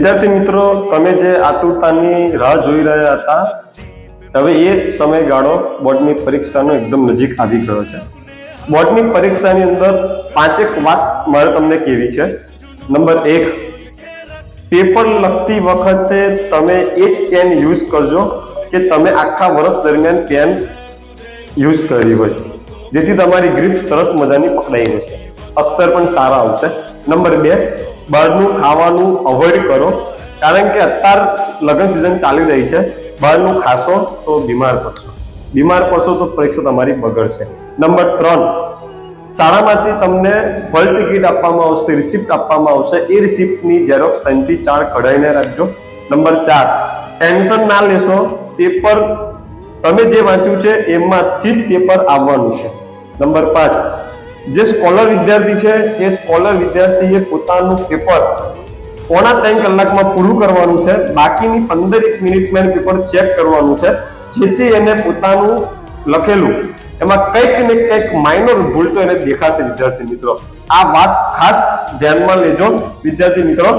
વિદ્યાર્થી મિત્રો, તમે જે આતુરતાની રાહ જોઈ રહ્યા હતા, હવે એ સમયગાળો બોર્ડની પરીક્ષાનો એકદમ નજીક આવી ગયો છે. બોર્ડની પરીક્ષાની અંદર પાંચેક વાત મારે તમને કેવી છે. નંબર એક, પેપર લખતી વખતે તમે એ જ પેન યુઝ કરજો કે તમે આખા વર્ષ દરમિયાન પેન યુઝ કરી હોય. જેથી તમારી ગ્રીપ સરસ મજાની પકડાઈ રહેશે. અક્ષર પણ સારા આવશે. નંબર બે બહારનું ખાવાનું અવોઇડ કરો. કારણ કે અત્યાર લગ્ન સિઝન ચાલી રહી છે. બહારનું ખાશો તો બીમાર પડશો. બીમાર પડશો તો પરીક્ષા તમારી બગડશે. નંબર ત્રણ, શાળામાંથી તમને હોલ ટિકિટ આપવામાં આવશે રિસિપ્ટ આપવામાં આવશે. એ રિસિપ્ટની ઝેરોક્સ ત્રણથી ચાર કઢાઈને રાખજો. નંબર ચાર ટેન્શન ના લેશો. પેપર તમે જે વાંચ્યું છે એમાંથી જ પેપર આવવાનું છે. નંબર પાંચ જે સ્કોલર વિદ્યાર્થી છે, એ સ્કોલર વિદ્યાર્થીએ પોતાનું પેપર પોણા ત્રણ કલાકમાં પૂરું કરવાનું છે. બાકીની પંદર એક મિનિટમાં પેપર ચેક કરવાનું છે, જેથી એને પોતાનું લખેલું. એમાં કંઈક ને કંઈક માઇનર ભૂલ તો એને દેખાશે વિદ્યાર્થી મિત્રો. આ વાત ખાસ ધ્યાનમાં લેજો વિદ્યાર્થી મિત્રો.